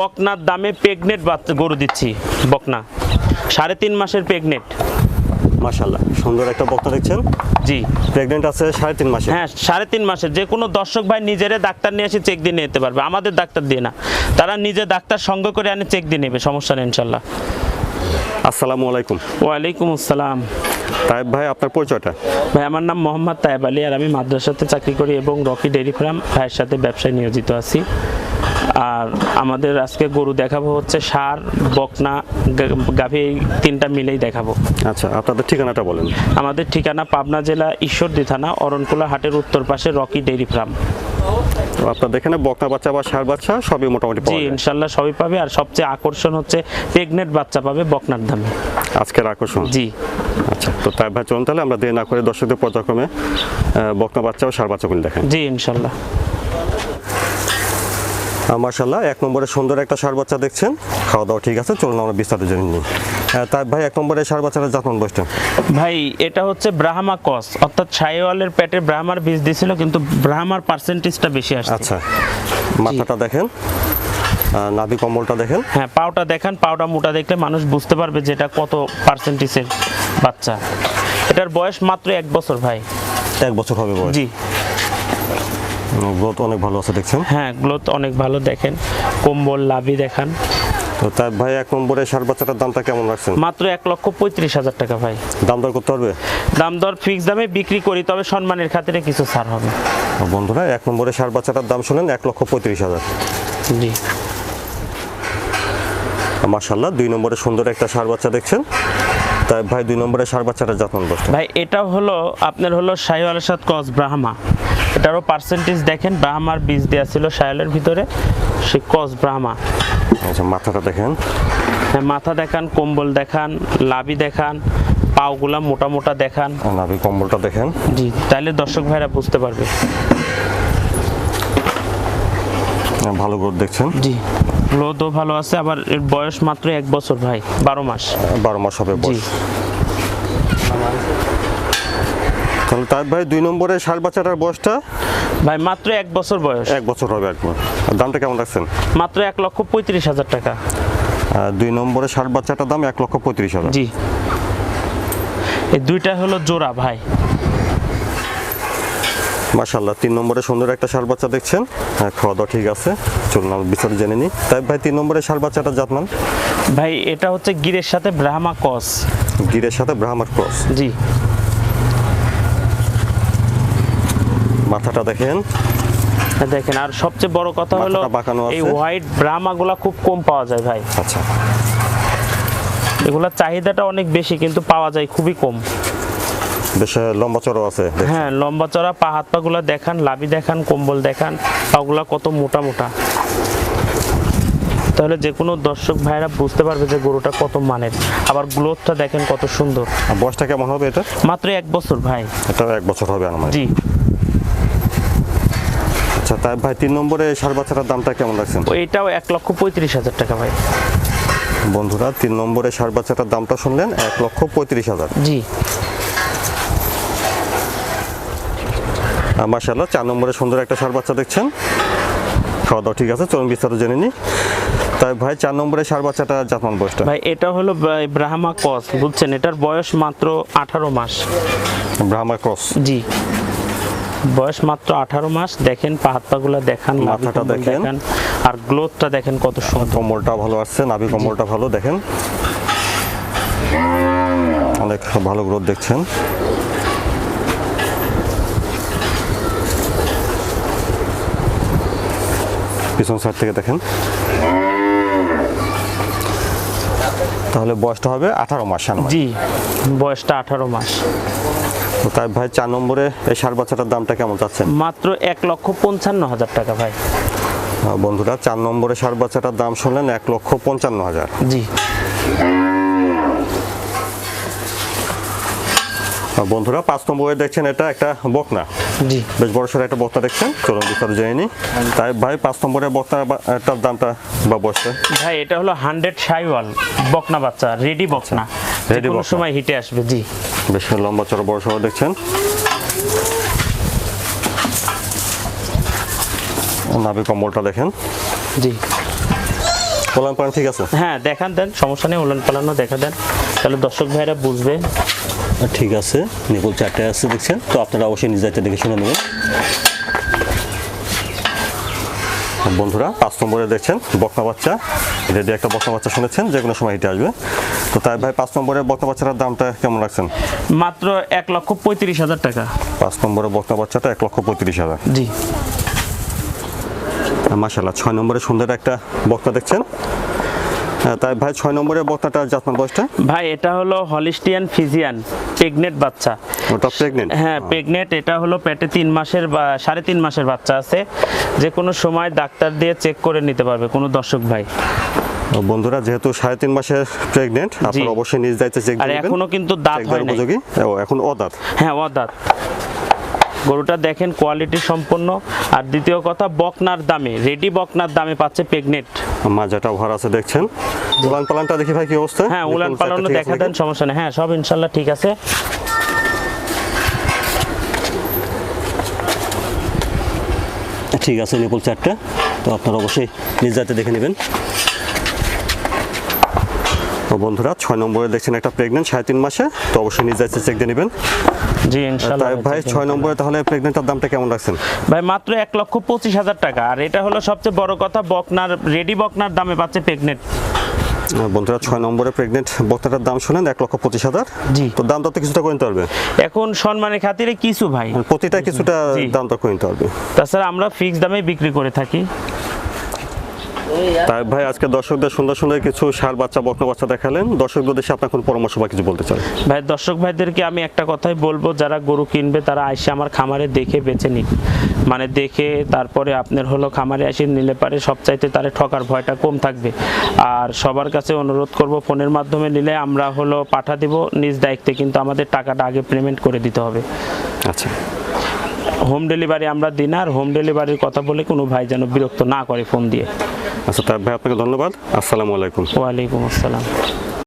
বকনার দামে প্রেগনেট বাচ্চা গরু দিচ্ছি বকনা। সাড়ে তিন মাসের প্রেগনেট। মাশাল্লাহ সুন্দর একটা বক্তা দেখছেন? জি। প্রেগনেন্ট আছে সাড়ে তিন মাসে হ্যাঁ সাড়ে তিন মাসের। যে কোনো দর্শক ভাই নিজেরে ডাক্তার নিয়ে এসে চেক দিয়ে নিতে পারবে। আমাদের ডাক্তার দিয়ে না। তারা নিজে ডাক্তার সঙ্গে করে আনে চেক দিয়ে নেবে সমস্যা নেই ইনশাল্লাহ আসসালামু আলাইকুম। ওয়ালাইকুম আসসালাম। তাইব ভাই আপনার পরিচয়টা? ভাই আমার নাম মোহাম্মদ তায়েব আলী আর আমি মাদ্রাসাতে চাকরি করি এবং রকি ডেয়ারি ফার্ম ভাইয়ের সাথে ব্যবসায় নিয়োজিত আছি। আর আমাদের আজকে গরু দেখাবো হচ্ছে সার বকনা গাভী এই তিনটা মিলেই দেখাবো। আচ্ছা আপনাদের ঠিকানাটা বলেন। আমাদের ঠিকানা পাবনা জেলা ঈশ্বরদী থানা অরণকুলা হাটের উত্তর পাশে রকি ডেইরি ফার্ম। আপনাদের এখানে বকনা বাচ্চা বা ষাঁড় বাচ্চা সবই মোটামুটি জি পাওয়া যায়। ইনশাল্লাহ সবই পাবে। আর সবচেয়ে আকর্ষণ হচ্ছে প্রেগনেন্ট বাচ্চা পাবে বকনার দামে। আজকের আকর্ষণ? জি। আচ্ছা তো তাই ভাই চলুন তাহলে আমরা দেরি না করে দর্শকদের পর্যায়ক্রমে আহ, বকনা বাচ্চা ও ষাঁড় বাচ্চাগুলি দেখেন জি ইনশাল্লাহ। মার্শাল্লাহ এক নম্বরে সুন্দর একটা ষাঁড় বাচ্চা দেখছেন। খাওয়া দাওয়া ঠিক আছে চলুন আমরা বিস্তারিত জেনে নিই। তার ভাই এক নম্বরে ষাঁড় বাচ্চাটা যত্ন বসতেন ভাই এটা হচ্ছে ব্রাহ্মা কস। অর্থাৎ ছাইওয়ালের পেটে ব্রাহ্মার বীজ দিছিল কিন্তু ব্রাহ্মার পার্সেন্টেজটা বেশি আসছে। আচ্ছা মাথাটা দেখেন নাভি কম্বলটা দেখেন। হ্যাঁ পাউটা দেখেন পাউটা মোটা দেখলে মানুষ বুঝতে পারবে যে এটা কত পার্সেন্টেজের বাচ্চা। এটার বয়স মাত্র এক বছর ভাই। এক বছর হবে বয়স। জি। গ্রোথ অনেক ভালো আছে দেখছেন? হ্যাঁ গ্রোথ অনেক ভালো দেখেন। কম্বল লাভি দেখান। তো তাই ভাই এক নম্বরে ষাঁড় বাচ্চাটার দামটা কেমন রাখছেন? মাত্র এক লক্ষ পঁয়ত্রিশ হাজার টাকা ভাই। দাম দর করতে পারবে? দাম দর ফিক্স দামে বিক্রি করি তবে সম্মানের খাতিরে কিছু ছাড় হবে। বন্ধুরা এক নম্বরে ষাঁড় বাচ্চাটার দাম শুনেন এক লক্ষ পঁয়ত্রিশ হাজার। জি। মার্শাল্লাহ দুই নম্বরে সুন্দর একটা ষাঁড় বাচ্চা দেখছেন। তাই ভাই দুই নম্বরে ষাঁড় বাচ্চাটা যত্ন ভাই এটা হলো আপনার হলো শাহিওয়ালের সাথে ক্রস ব্রাহ্মা। এটারও পার্সেন্টেজ দেখেন ব্রাহ্মার বীজ দেওয়া ছিল শাহিওয়ালের ভিতরে সে ক্রস ব্রাহ্মা। আচ্ছা মাথাটা দেখেন। হ্যাঁ, মাথা দেখান কম্বল দেখান লাভি দেখান পাওগুলা মোটা মোটা দেখান। নাভি কম্বলটা দেখেন। জি তাহলে দর্শক ভাইরা বুঝতে পারবে। ভালো গ্রোথ দেখছেন। জি। গ্লোদও ভালো আছে আবার এর বয়স মাত্র এক বছর ভাই বারো মাস। বারো মাস হবে বয়স। তাহলে তাই ভাই দুই নম্বরে ষাঁড় বাচ্চাটার বয়সটা? ভাই মাত্র এক বছর বয়স। এক বছর হবে কি আর দামটা কেমন রাখছেন? মাত্র এক লক্ষ পঁয়ত্রিশ হাজার টাকা। দুই নম্বরে ষাঁড় বাচ্চাটার দাম এক লক্ষ পঁয়ত্রিশ হাজার। জি। এই দুইটা হলো জোড়া ভাই। মাশাল্লাহ তিন নম্বরে সুন্দর একটা ষাঁড় বাচ্চা দেখছেন। হ্যাঁ, খাওয়া দাওয়া ঠিক আছে। চলুন আমরা বিস্তারিত জেনে নিই। তাই ভাই তিন নম্বরে ষাঁড় বাচ্চাটা জাতমান? ভাই এটা হচ্ছে গিরের সাথে ব্রাহ্মা কস গিরের সাথে ব্রাহ্মার ক্রস? জি। মাথাটা দেখেন। দেখেন আর সবচেয়ে বড় কথা হলো। এই হোয়াইট ব্রাহ্মাগুলা খুব কম পাওয়া যায় ভাই। আচ্ছা। এগুলা চাহিদাটা অনেক বেশি কিন্তু পাওয়া যায় খুবই কম। বেশ লম্বা চড়ো আছে হ্যাঁ লম্বা চড়া পা হাত পাগুলা দেখান লাভি দেখান কম্বল দেখান পাগুলা কত মোটা মোটা। তাহলে যে কোনো দর্শক ভাইরা বুঝতে পারবে যে গরুটা কত মানের। আবার গ্লোথটা দেখেন কত সুন্দর। আর বয়সটা কেমন হবে এটা মাত্র এক বছর ভাই। এটা এক বছর হবে আমার জি। আচ্ছা তাই ভাই তিন নম্বরে ষাঁড় বাচ্চাটার দামটা কেমন রাখছেন? এটাও এক লক্ষ পঁয়ত্রিশ হাজার টাকা ভাই। বন্ধুরা তিন নম্বরে ষাঁড় বাচ্চাটার দামটা শুনলেন এক লক্ষ পঁয়ত্রিশ হাজার। জি। আর মার্শাল্লাহ চার নম্বরে সুন্দর একটা সার বাচ্চা দেখছেন। খাওয়া দাওয়া ঠিক আছে চলুন বিস্তারিত জেনে নিই। তাই ভাই চার নম্বরে সার বাচ্চাটা জাতমান বয়সটা? ভাই এটা হলো ব্রাহ্মা কস বুঝছেন? এটার বয়স মাত্র আঠারো মাস। ব্রাহ্মা ক্রস জি। বয়স মাত্র আঠারো মাস দেখেন পা হাত পাগুলা দেখান। মাথাটা দেখেন। আর গ্লোথটা দেখেন কত সুন্দর। কম্বলটা ভালো আসছে নাভি কম্বলটা ভালো দেখেন। অনেক ভালো গ্রোথ দেখছেন। পিছন সাইড থেকে দেখেন। তাহলে বয়সটা হবে আঠারো মাস জি বয়সটা আঠারো মাস। তাই ভাই চার নম্বরে এই ষাঁড় বাচ্চাটার দামটা কেমন চাচ্ছেন? মাত্র এক লক্ষ পঞ্চান্ন হাজার টাকা ভাই। বন্ধুরা চার নম্বরে ষাঁড় বাচ্চাটার দাম শুনলেন এক লক্ষ পঞ্চান্ন হাজার। জি। বন্ধুরা পাঁচ নম্বরে দেখছেন এটা একটা বকনা। জি। বেশ বড় সড়ো একটা বক্তা দেখছেন? চলুন বিস্তারিত জেনে নিই। তাই ভাই পাঁচ নম্বরের বক্তাটার দামটা বা বয়সটা? ভাই এটা হলো হান্ড্রেড সাইওয়াল বকনা বাচ্চা রেডি বকনা। কোনো বকনা। সময় হিটে আসবে জি। বেশ লম্বা চড়া বড় সড়ো দেখছেন? নাভি কম্বলটা দেখেন। জি। পোলান পালান ঠিক আছে? হ্যাঁ দেখান দেন সমস্যা নেই উলন পালানো দেখা দেন। তাহলে দর্শক ভাইরা বুঝবে ঠিক আছে নিপুল চারটে আছে দেখছেন? তো আপনারা অবশ্যই নিজ দায়িত্বে দেখে শুনে নেবেন। বন্ধুরা পাঁচ নম্বরে দেখছেন বকনা বাচ্চা। রেডি একটা বকনা বাচ্চা শুনেছেন যে কোনো সময় হিটে আসবে। তো তাই ভাই পাঁচ নম্বরে বকনা বাচ্চাটার দামটা কেমন রাখছেন? মাত্র এক লক্ষ পঁয়ত্রিশ হাজার টাকা। পাঁচ নম্বরে বকনা বাচ্চাটা এক লক্ষ পঁয়ত্রিশ হাজার। জি। মাসাল্লাহ ছয় নম্বরে সুন্দর একটা বকনা দেখছেন। তাই ভাই ছয় নম্বরে বকনাটার জাতমান বয়সটা? ভাই এটা হলো হলিস্টিয়ান ফিজিয়ান প্রেগনেট বাচ্চা। ওটা প্রেগনেন্ট? হ্যাঁ প্রেগনেট এটা হলো পেটে তিন মাসের বা সাড়ে তিন মাসের বাচ্চা আছে। যে কোনো সময় ডাক্তার দিয়ে চেক করে নিতে পারবে কোনো দর্শক ভাই। বন্ধুরা যেহেতু সাড়ে তিন মাসের প্রেগনেন্ট আপনারা অবশ্যই নিজ দায়িত্বে চেক আর এখনও কিন্তু দাঁত হয় উপযোগী? ও এখন অদাঁত? হ্যাঁ অদাঁত। গরুটা দেখেন কোয়ালিটি সম্পন্ন। আর দ্বিতীয় কথা বকনার দামে রেডি বকনার দামে পাচ্ছে প্রেগনেট মাজাটা ভর আছে দেখছেন? উলান পালানটা দেখি ভাই কি অবস্থা? হ্যাঁ উলান পালানো দেখা দেন সমস্যা নেই। হ্যাঁ সব ইনশাল্লাহ ঠিক আছে। ঠিক আছে নিপুল চারটা। তো আপনারা অবশ্যই নিজ দায়িত্বে দেখে নেবেন। তো বন্ধুরা ছয় নম্বরে দেখছেন একটা প্রেগনেন্ট সাড়ে তিন মাসে। তো অবশ্যই নিজ দায়িত্বে চেক দিয়ে নেবেন। জি ইনশাল্লাহ তাই ভাই ছয় নম্বরে তাহলে প্রেগনেন্টের দামটা কেমন রাখছেন? ভাই মাত্র এক লক্ষ পঁচিশ হাজার টাকা। আর এটা হলো সবচেয়ে বড় কথা বকনার রেডি বকনার দামে পাচ্ছে প্রেগনেট বন্ধুরা ছয় নম্বরে প্রেগনেন্ট বক্তাটার দাম শুনেন এক লক্ষ পঁচিশ হাজার। জি। তো দাম দর কিছুটা করে নিতে পারবে। এখন সম্মানের খাতিরে কিছু ভাই। প্রতিটা কিছুটা। দাম দর করে নিতে পারবে। তাছাড়া আমরা ফিক্স দামে বিক্রি করে থাকি। তাই ভাই আজকে দর্শকদের সুন্দর সুন্দর কিছু সার বাচ্চা বকনা বাচ্চা দেখালেন। দর্শকদের দেশে আপনার কোন পরামর্শ বা কিছু বলতে চান? ভাই দর্শক ভাইদেরকে আমি একটা কথাই বলব যারা গরু কিনবে তারা আইসে আমার খামারে দেখে বেছে নিক। মানে দেখে তারপরে আপনার হলো খামারে আসি নিলে পারে সবচাইতে তারে ঠকার ভয়টা কম থাকবে। আর সবার কাছে অনুরোধ করব ফোনের মাধ্যমে নিলে আমরা হলো পাঠা দিব নিজ দায়িত্বে কিন্তু আমাদের টাকাটা আগে পেমেন্ট করে দিতে হবে। আচ্ছা। হোম ডেলিভারি আমরা দিই না আর হোম ডেলিভারির কথা বলে কোনো ভাই যেন বিরক্ত না করে ফোন দিয়ে। আচ্ছা তার ভাই আপনাকে ধন্যবাদ। আসসালামু আলাইকুম। ওয়ালাইকুম আসসালাম।